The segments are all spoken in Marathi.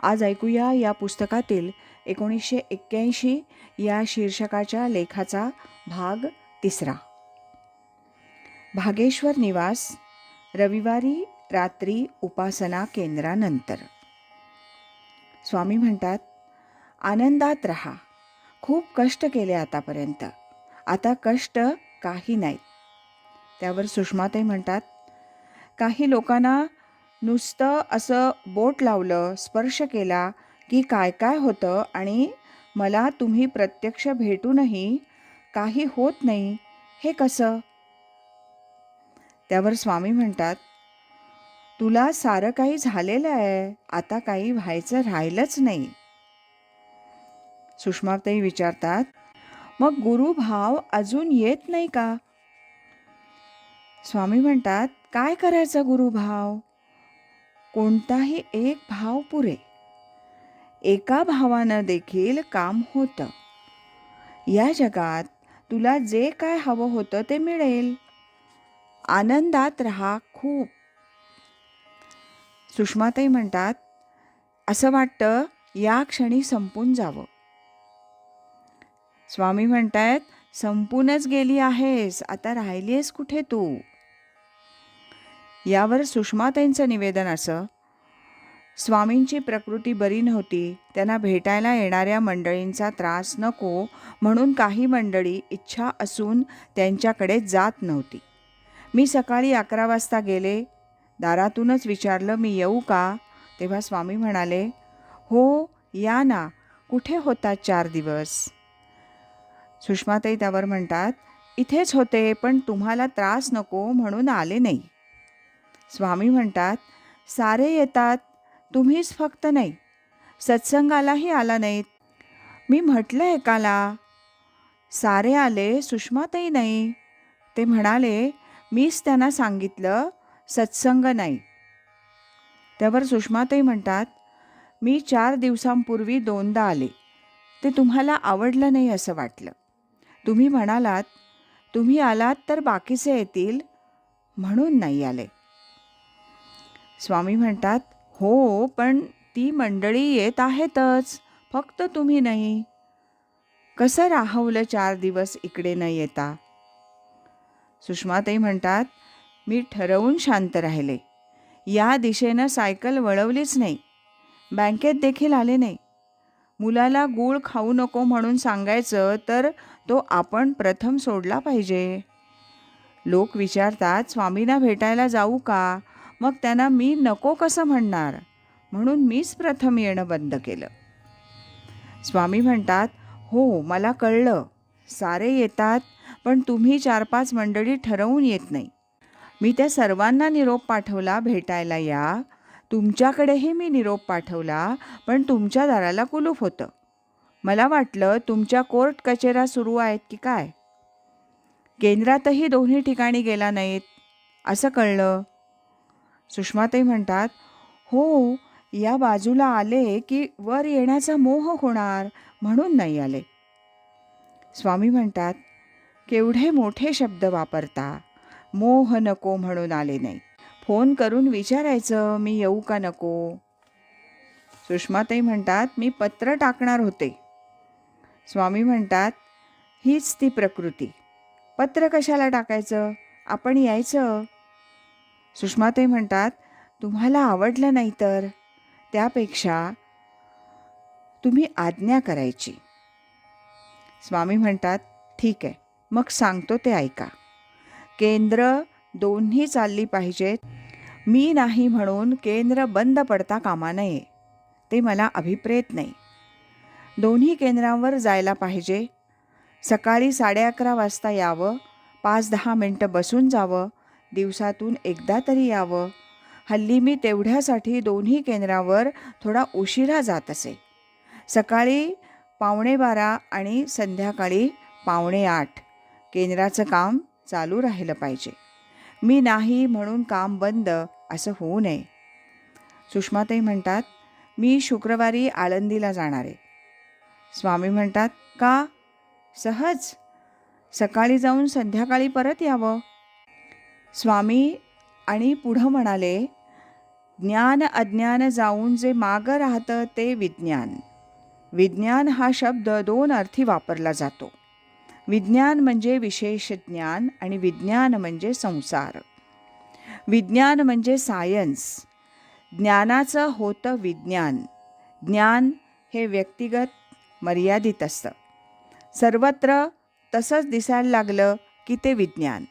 आज ऐकूया या पुस्तकातील एकोणीसशे एक्क्याऐंशी या शीर्षकाच्या लेखाचा भाग तिसरा. भागेश्वर निवास रविवारी रात्री उपासना केंद्रानंतर. स्वामी म्हणतात आनंदात रहा. खूप कष्ट केले आतापर्यंत. आता कष्ट काही नाही त्यावर सुषमाताई म्हणतात काही लोकांना नुसतं असं बोट लावलं स्पर्श केला की काय काय होतं आणि मला तुम्ही प्रत्यक्ष भेटूनही काही होत नाही हे कसं? त्यावर स्वामी म्हणतात तुला सारं काही झालेलं आहे आता काही व्हायचं राहिलंच नाही. सुषमाताई विचारतात मग गुरुभाव अजून येत नाही का? स्वामी म्हणतात काय करायचा गुरुभाव? कोणताही एक भाव पुरे. एका भावानं देखील काम होतं. या जगात तुला जे काय हवं होतं ते मिळेल. आनंदात राहा खूप. सुषमाताई म्हणतात असं वाटतं या क्षणी संपून जावं. स्वामी म्हणतायत संपूनच गेली आहेस आता राहिली आहेस कुठे तू? यावर सुषमाताईंचं निवेदन असं. स्वामींची प्रकृती बरी नव्हती त्यांना भेटायला येणाऱ्या मंडळींचा त्रास नको म्हणून काही मंडळी इच्छा असून त्यांच्याकडे जात नव्हती. मी सकाळी अकरा वाजता गेले. दारातूनच विचारलं मी येऊ का? तेव्हा स्वामी म्हणाले हो या ना. कुठे होता चार दिवस? सुषमाताई त्यावर म्हणतात इथेच होते पण तुम्हाला त्रास नको म्हणून आले नाही. स्वामी म्हणतात सारे येतात तुम्हीच फक्त नाही सत्संगालाही आला नाहीत. मी म्हटलं एकाला सारे आले सुषमातही नाही. ते म्हणाले मीच त्यांना सांगितलं सत्संग नाही. त्यावर सुषमाताई म्हणतात मी चार दिवसांपूर्वी दोनदा आले. ते तुम्हाला आवडलं नाही असं वाटलं. तुम्ही म्हणालात तुम्ही आलात तर बाकीचे येतील. म्हणून नाही आले. स्वामी म्हणतात हो पण ती मंडळी येत आहेतच फक्त तुम्ही नाही. कसं राहवलं चार दिवस इकडे न येता? सुषमाताई म्हणतात मी ठरवून शांत राहिले. या दिशेनं सायकल वळवलीच नाही. बँकेत देखील आले नाही. मुलाला गूळ खाऊ नको म्हणून सांगायचं तर तो आपण प्रथम सोडला पाहिजे. लोक विचारतात स्वामींना भेटायला जाऊ का? मग त्यांना मी नको कसं म्हणणार? म्हणून मीच प्रथम येणं बंद केलं. स्वामी म्हणतात हो मला कळलं. सारे येतात पण तुम्ही चार पाच मंडळी ठरवून येत नाही. मी त्या सर्वांना निरोप पाठवला भेटायला या. तुमच्याकडेही मी निरोप पाठवला पण तुमच्या दाराला कुलूप होतं. मला वाटलं तुमच्या कोर्ट कचेऱ्या सुरू आहेत की काय? केंद्रातही दोन्ही ठिकाणी गेला नाहीत. असं कळलं. सुषमाताई म्हणतात हो या बाजूला आले की वर येण्याचा मोह होणार म्हणून नाही आले. स्वामी म्हणतात केवढे मोठे शब्द वापरता मोह नको म्हणून आले नाही. फोन करून विचारायचं मी येऊ का नको? सुषमाताई म्हणतात मी पत्र टाकणार होते. स्वामी म्हणतात हीच ती प्रकृती. पत्र कशाला टाकायचं? आपण यायचं सुषमाताई म्हणतात तुम्हाला आवडलं नाही तर? त्यापेक्षा तुम्ही आज्ञा करायची. स्वामी म्हणतात ठीक आहे मग सांगतो ते ऐका. केंद्र दोन्ही चालली पाहिजेत. मी नाही म्हणून केंद्र बंद पडता कामा नये. ते मला अभिप्रेत नाही. दोन्ही केंद्रांवर जायला पाहिजे. सकाळी साडे अकरा वाजता यावं पाच दहा मिनटं बसून जावं दिवसातून एकदा तरी यावं. हल्ली मी तेवढ्यासाठी दोन्ही केंद्रावर थोडा उशिरा जात असे. सकाळी पावणे बारा आणि संध्याकाळी पावणे आठ केंद्राचं काम चालू राहिलं पाहिजे. मी नाही म्हणून काम बंद असं होऊ नये. सुषमाताई म्हणतात मी शुक्रवारी आळंदीला जाणार आहे. स्वामी म्हणतात का? सहज. सकाळी जाऊन संध्याकाळी परत यावं. स्वामी आणि पुढं म्हणाले ज्ञान अज्ञान जाऊन जे मागं राहतं ते विज्ञान. विज्ञान हा शब्द दोन अर्थी वापरला जातो. विज्ञान म्हणजे विशेष ज्ञान आणि विज्ञान म्हणजे संसार. विज्ञान म्हणजे सायन्स. ज्ञानाचं होतं विज्ञान. ज्ञान हे व्यक्तिगत मर्यादित असतं. सर्वत्र तसंच दिसायला लागलं की ते विज्ञान.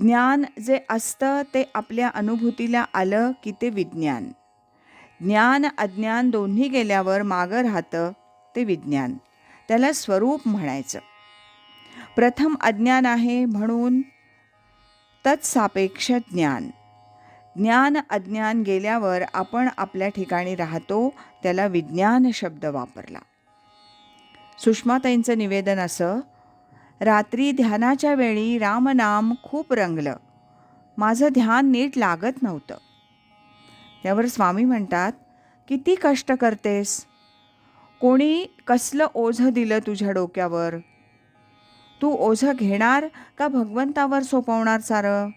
ज्ञान जे असतं ते आपल्या अनुभूतीला आलं की ते विज्ञान. ज्ञान अज्ञान दोन्ही गेल्यावर मागं राहतं ते विज्ञान. त्याला स्वरूप म्हणायचं. प्रथम अज्ञान आहे म्हणून तत्सापेक्ष ज्ञान. ज्ञान अज्ञान गेल्यावर आपण आपल्या ठिकाणी राहतो त्याला विज्ञान शब्द वापरला. सुषमाताईंचं निवेदन असं रात्री ध्यानाच्या वेळी रामनाम खूप रंगलं. माझं ध्यान नीट लागत नव्हतं. त्यावर स्वामी म्हणतात किती कष्ट करतेस? कोणी कसलं ओझं दिलं तुझ्या डोक्यावर? तू ओझं घेणार का भगवंतावर सोपवणार सारं?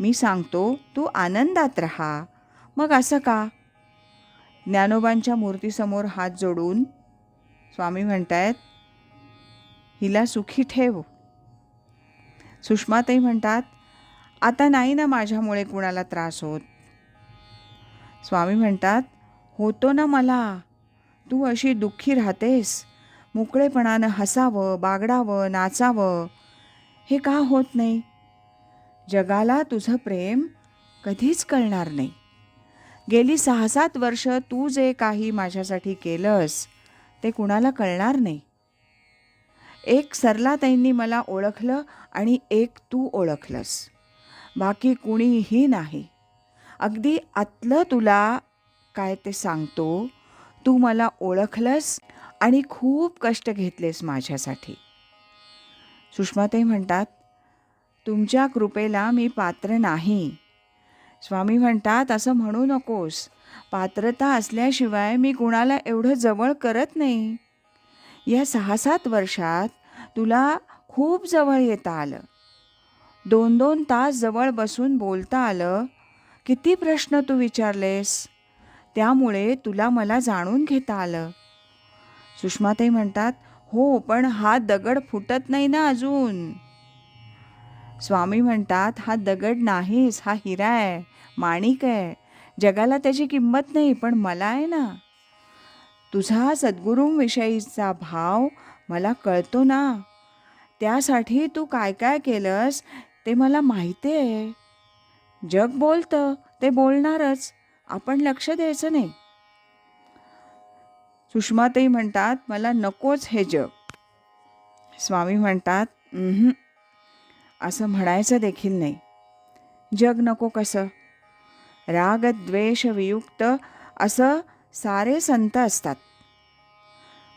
मी सांगतो तू आनंदात राहा. मग असं का? ज्ञानोबांच्या मूर्तीसमोर हात जोडून स्वामी म्हणतायत हिला सुखी ठेव. सुषमाताई म्हणतात आता नाही ना माझ्यामुळे कुणाला त्रास होत. स्वामी म्हणतात होतो ना मला. तू अशी दुःखी राहतेस. मोकळेपणानं हसावं बागडावं नाचावं. हे का होत नाही? जगाला तुझं प्रेम कधीच कळणार नाही. गेली सहा सात वर्ष तू जे काही माझ्यासाठी केलंस ते कुणाला कळणार नाही. एक सरलाताईंनी मला ओळखलं आणि एक तू ओळखलंस. बाकी कुणीही नाही. अगदी आतलं तुला काय ते सांगतो तू मला ओळखलंस आणि खूप कष्ट घेतलेस माझ्यासाठी. सुषमाताई म्हणतात तुमच्या कृपेला मी पात्र नाही. स्वामी म्हणतात असं म्हणू नकोस. पात्रता असल्याशिवाय मी कुणाला एवढं जवळ करत नाही. या सहा सात वर्षात तुला खूप जवळ येता आलं. दोन दोन तास जवळ बसून बोलता आलं किती प्रश्न तू विचारलेस? त्यामुळे तुला मला जाणून घेता आलं. सुषमाताई म्हणतात हो पण हा दगड फुटत नाही ना अजून. स्वामी म्हणतात हा दगड नाहीस हा हिरा आहे माणिक आहे. जगाला त्याची किंमत नाही पण मला आहे ना. तुझा सद्गुरूंविषयीचा भाव मला कळतो ना. त्यासाठी तू काय काय केलंस ते मला माहिती आहे. जग बोलतं ते बोलणारच. आपण लक्ष द्यायचं नाही. सुषमाताई म्हणतात मला नकोच हे जग. स्वामी म्हणतात असं म्हणायचं देखील नाही. जग नको कसं? राग द्वेष वियुक्त असं सारे संत असतात.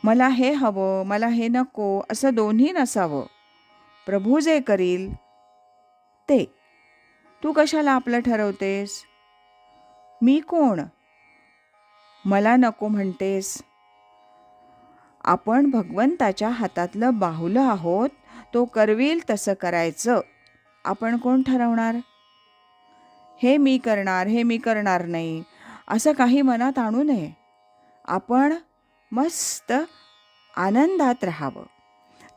मला हे हवं मला हे नको असं दोन्ही नसावं. प्रभू जे करील ते. तू कशाला आपलं ठरवतेस? मी कोण? मला नको म्हणतेस. आपण भगवंताच्या हातातलं बाहुलं आहोत तो करवील तसं करायचं. आपण कोण ठरवणार? हे मी करणार हे मी करणार नाही. असं काही मनात आणू नये. आपण मस्त आनंदात राहावं.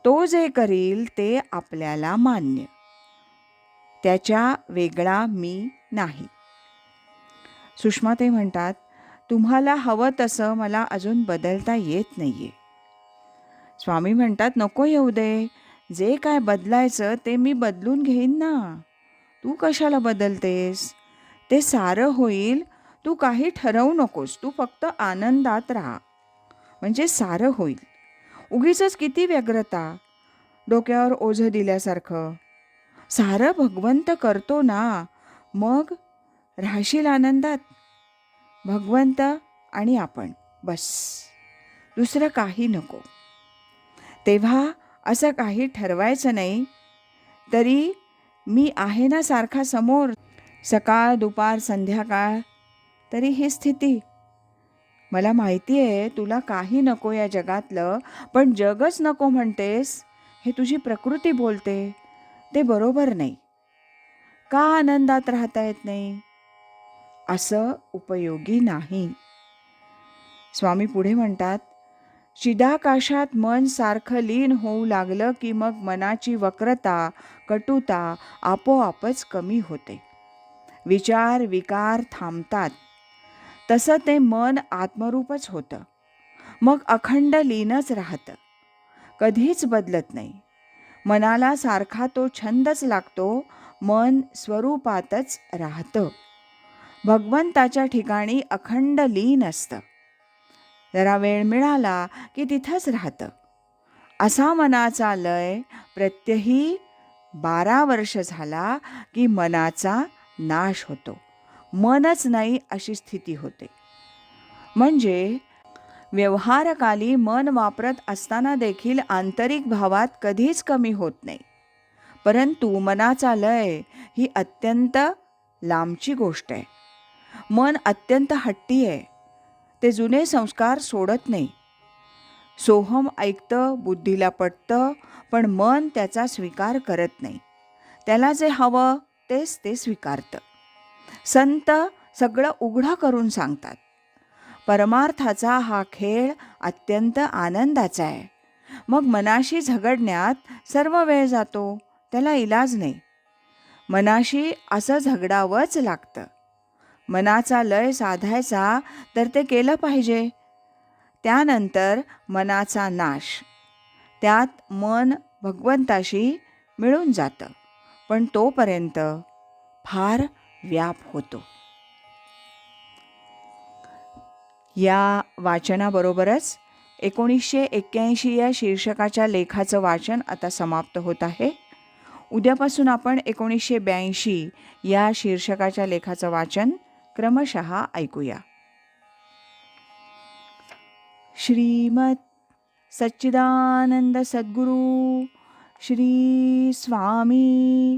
तो जे करील ते आपल्याला मान्य. त्याच्या वेगळा मी नाही. सुषमा ते म्हणतात तुम्हाला हवं तसं मला अजून बदलता येत नाही आहे स्वामी म्हणतात नको येऊ दे. जे काय बदलायचं ते मी बदलून घेईन ना. तू कशाला बदलतेस? ते सारं होईल तू काही ठरवू नकोस. तू फक्त आनंदात राहा. म्हणजे सारं होईल. उगीच किती व्यग्रता. डोक्यावर ओझं दिल्यासारखं. सारं भगवंत करतो ना. मग राहशील आनंदात. भगवंत आणि आपण. बस. दुसरं काही नको. तेव्हा असं काही ठरवायचं नाही. तरी मी आहे ना सारखा समोर. सकाळ दुपार संध्याकाळ तरी ही स्थिती. मला माहिती आहे तुला काही नको या जगातलं पण जगच नको म्हणतेस हे तुझी प्रकृती बोलते. ते बरोबर नाही. का आनंदात राहता येत नाही? असं उपयोगी नाही. स्वामी पुढे म्हणतात चिदाकाशात मन सारखं लीन होऊ लागलं की मग मनाची वक्रता कटुता आपोआपच कमी होते. विचार विकार थांबतात. तसं ते मन आत्मरूपच होतं. मग अखंड लीनच राहतं. कधीच बदलत नाही. मनाला सारखा तो छंदच लागतो मन स्वरूपातच राहतं. भगवंताच्या ठिकाणी अखंड लीन असतं. जरा वेळ मिळाला की तिथंच राहतं. असा मनाचा लय प्रत्यही बारा वर्ष झाला की मनाचा नाश होतो. मनच नाही अशी स्थिती होते. म्हणजे व्यवहारकाली मन वापरत असताना देखील आंतरिक भावात कधीच कमी होत नाही. परंतु मनाचा लय ही अत्यंत लांबची गोष्ट आहे. मन अत्यंत हट्टी आहे. ते जुने संस्कार सोडत नाही. सोहम ऐकतं बुद्धीला पटतं पण मन त्याचा स्वीकार करत नाही. त्याला जे हवं तेच ते स्वीकारतं. संत सगळं उघडं करून सांगतात. परमार्थाचा हा खेळ अत्यंत आनंदाचा आहे. मग मनाशी झगडण्यात सर्व वेळ जातो त्याला इलाज नाही. मनाशी असं झगडावंच लागतं. मनाचा लय साधायचा तर ते केलं पाहिजे. त्यानंतर मनाचा नाश. त्यात मन भगवंताशी मिळून जातं. पण तोपर्यंत फार व्याप होतो. या वाचनाबरोबरच एकोणीसशे एक्क्याऐंशी या शीर्षकाच्या लेखाचं वाचन आता समाप्त होत आहे. उद्यापासून आपण एकोणीसशे ब्याऐंशी या शीर्षकाच्या लेखाचं वाचन क्रमशः ऐकूया. श्रीमत सच्चिदानंद सद्गुरू श्री स्वामी